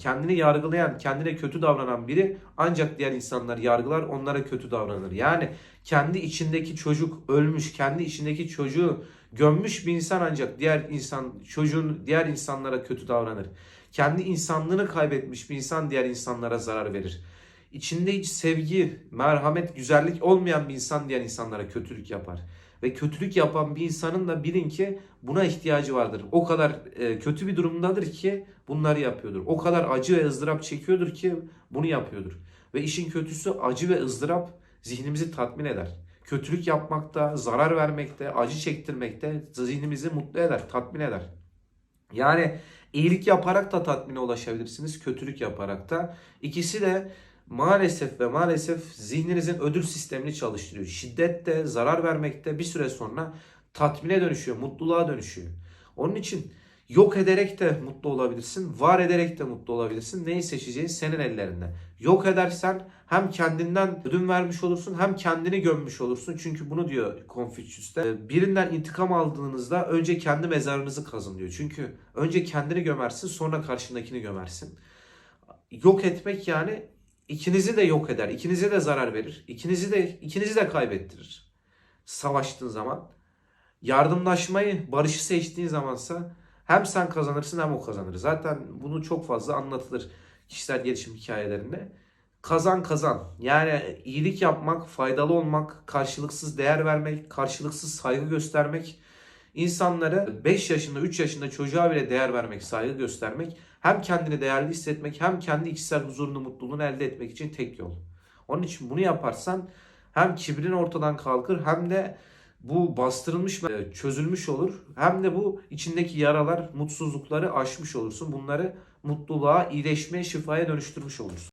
kendini yargılayan, kendine kötü davranan biri ancak diğer insanları yargılar, onlara kötü davranır. Yani kendi içindeki çocuk ölmüş, kendi içindeki çocuğu gömmüş bir insan ancak diğer insan çocuğun diğer insanlara kötü davranır. Kendi insanlığını kaybetmiş bir insan diğer insanlara zarar verir. İçinde hiç sevgi, merhamet, güzellik olmayan bir insan diğer insanlara kötülük yapar. Ve kötülük yapan bir insanın da bilin ki buna ihtiyacı vardır. O kadar e, kötü bir durumdadır ki bunları yapıyordur. O kadar acı ve ızdırap çekiyordur ki bunu yapıyordur. Ve işin kötüsü acı ve ızdırap zihnimizi tatmin eder. Kötülük yapmakta, zarar vermekte, acı çektirmekte zihnimizi mutlu eder, tatmin eder. Yani iyilik yaparak da tatmine ulaşabilirsiniz, kötülük yaparak da. İkisi de maalesef ve maalesef zihninizin ödül sistemini çalıştırıyor. Şiddette, zarar vermekte bir süre sonra tatmine dönüşüyor, mutluluğa dönüşüyor. Onun için yok ederek de mutlu olabilirsin, var ederek de mutlu olabilirsin. Neyi seçeceğin senin ellerinde. Yok edersen hem kendinden ödün vermiş olursun hem kendini gömmüş olursun. Çünkü bunu diyor Confucius'ta. Birinden intikam aldığınızda önce kendi mezarınızı kazın diyor. Çünkü önce kendini gömersin sonra karşındakini gömersin. Yok etmek yani ikinizi de yok eder. ikinize de zarar verir. ikinizi de ikinizi de kaybettirir. Savaştığın zaman. Yardımlaşmayı, barışı seçtiğin zamansa hem sen kazanırsın hem o kazanır. Zaten bunu çok fazla anlatılır kişisel gelişim hikayelerinde. Kazan kazan. Yani iyilik yapmak, faydalı olmak, karşılıksız değer vermek, karşılıksız saygı göstermek, insanlara 5 yaşında, 3 yaşında çocuğa bile değer vermek, saygı göstermek, hem kendini değerli hissetmek, hem kendi içsel huzurunu, mutluluğunu elde etmek için tek yol. Onun için bunu yaparsan hem kibrin ortadan kalkır hem de bu bastırılmış çözülmüş olur. Hem de bu içindeki yaralar, mutsuzlukları aşmış olursun. Bunları mutluluğa, iyileşmeye, şifaya dönüştürmüş olursun.